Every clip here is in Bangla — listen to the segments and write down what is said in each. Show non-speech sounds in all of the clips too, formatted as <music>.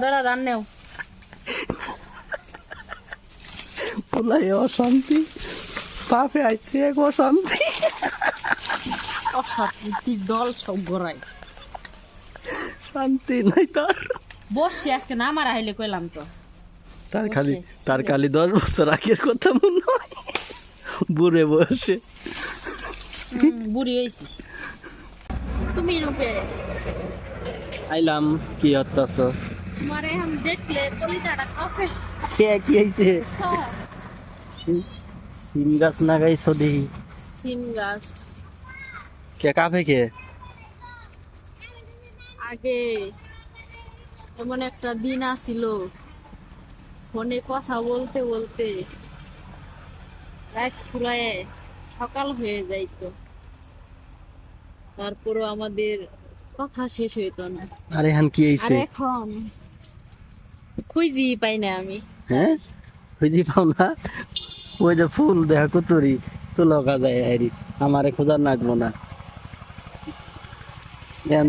দাঁড়া ধান নেও। পোলাই অশান্তি। পাপে আইছে এক অশান্তি। অশান্তি দল সব গড়াই শান্তি নাই তার। বসছি আজকে না মারা হইলে কইলাম তো। তার খালি। তার খালি দশ বছর আগের কথা মনে হয়। বুড়ে বসে বুড়ি হয়েছি তুমি রূপে আইলাম কি হতাছ তোমারে हम দেখলে কলিজাটা কাঁপে কে কি হয়েছে সিম গাছ না গাইছ দেখি সিম গাছ কে কাফে কে আগে এমন একটা দিন আসিল। ফোনে কথা বলতে বলতে রাত ফুরায় সকাল হয়ে যাইতো। তারপরও আমাদের কথা শেষ হইতো না। আরে হান কি হয়েছে এখন খুঁজি পাই না আমি। হ্যাঁ? খুঁজি পাও না? ওই যে ফুল দেখা কুতুরি তো লগা যায় আইরি আমারে খোঁজার নাগবো না।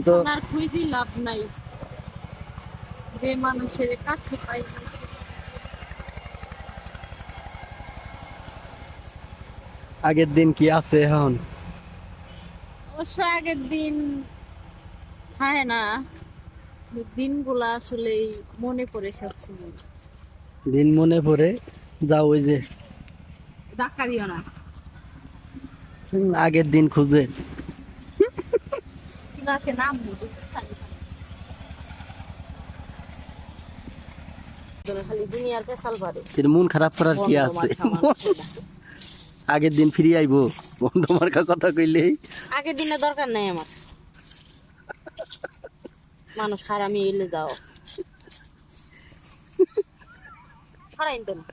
তো। আর খুঁজি লাভ নাই। যে মানুষের কাছে পাই আগের দিন কি আছে এখন? অবশ্য আগের দিন হয় না। দিনগুলা আসলে মনে পড়ে সবসময়। দিন মনে পড়ে যাও ওই যে। ধাক্কা দিও না। আগের দিন খুঁজে। নাম মন খারাপ করার কি আছে? <laughs> আগের দিন ফিরে আইবো। বন্ধ মার্কা কথা কইলেই। আগের দিনে দরকার নাই আমার। মানুষ হারামি এলে যাও। হারাইন তো না।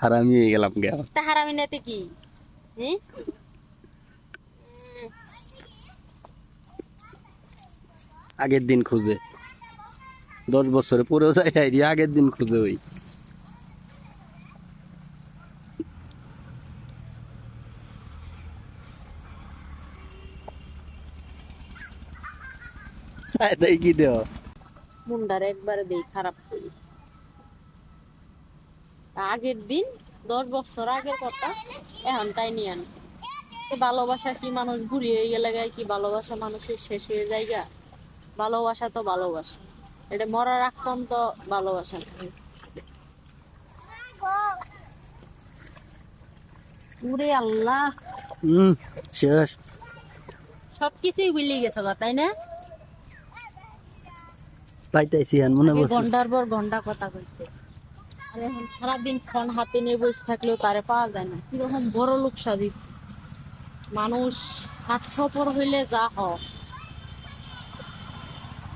হারামি হয়ে গেলাম গে তা হারামি নেতে কি? হ্যাঁ আগের দিন খুঁজে। দশ বছরে পরেও যাই আগের দিন খুঁজে ওই। সাইদাই কি দেও? মুন্ডার একবারে দেই খারাপ করি। আগের দিন দশ বছর আগের কথা এখন তাই নিয়ে আনি। ভালোবাসা কি মানুষ বুড়ি হয়ে গেলে গায়ে কি ভালোবাসা মানুষের শেষ হয়ে যায় গা? ভালোবাসা তো ভালোবাসা। এটা মরার রাখতাম তো ভালোবাসা। ওরে আল্লাহ! হুম শেষ। সবকিছুই ভুলে গেছো তাই না? পাইতেছি হ্যাঁ মনে বসে ঘণ্টার পর ঘণ্টা কথা কইতে। আর এখন সারাদিন ফোন হাতে নিয়ে বসে থাকলেও তারে পাওয়া যায় না। কীরকম বড় লোক সাজিচ্ছে মানুষ স্বার্থপর হইলে যা হ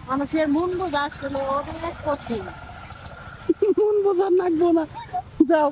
মানুষের মন বোঝা আসলে অনেক কঠিন। মন বোঝার লাগবো না। যাও।